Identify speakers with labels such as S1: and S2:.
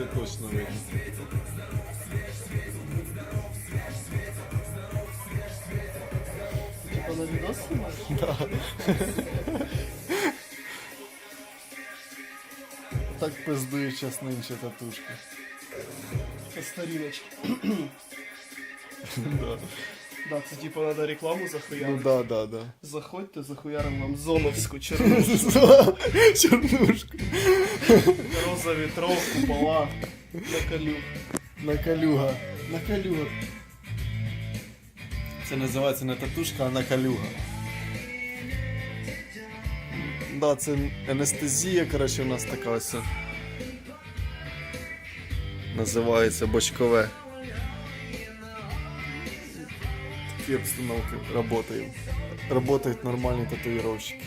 S1: видно.
S2: Типа на відос знімаєш?
S1: Да. Так пиздує час нинче татушки.
S2: Це старіночки.
S1: Да.
S2: Да, це типа надо рекламу
S1: Ну
S2: захуярити.
S1: да, да, да.
S2: Заходьте, захуярим вам зоновську чернушку,
S1: Чернушку.
S2: роза вітров, купола, на калю.
S1: На калюга. На калюга. Це називається не татушка, а накалюга. Да, це анестезія, коротше, у нас така ось. Називається бочкове. Такі обстановки работаем. Работают нормальные татуїровщики.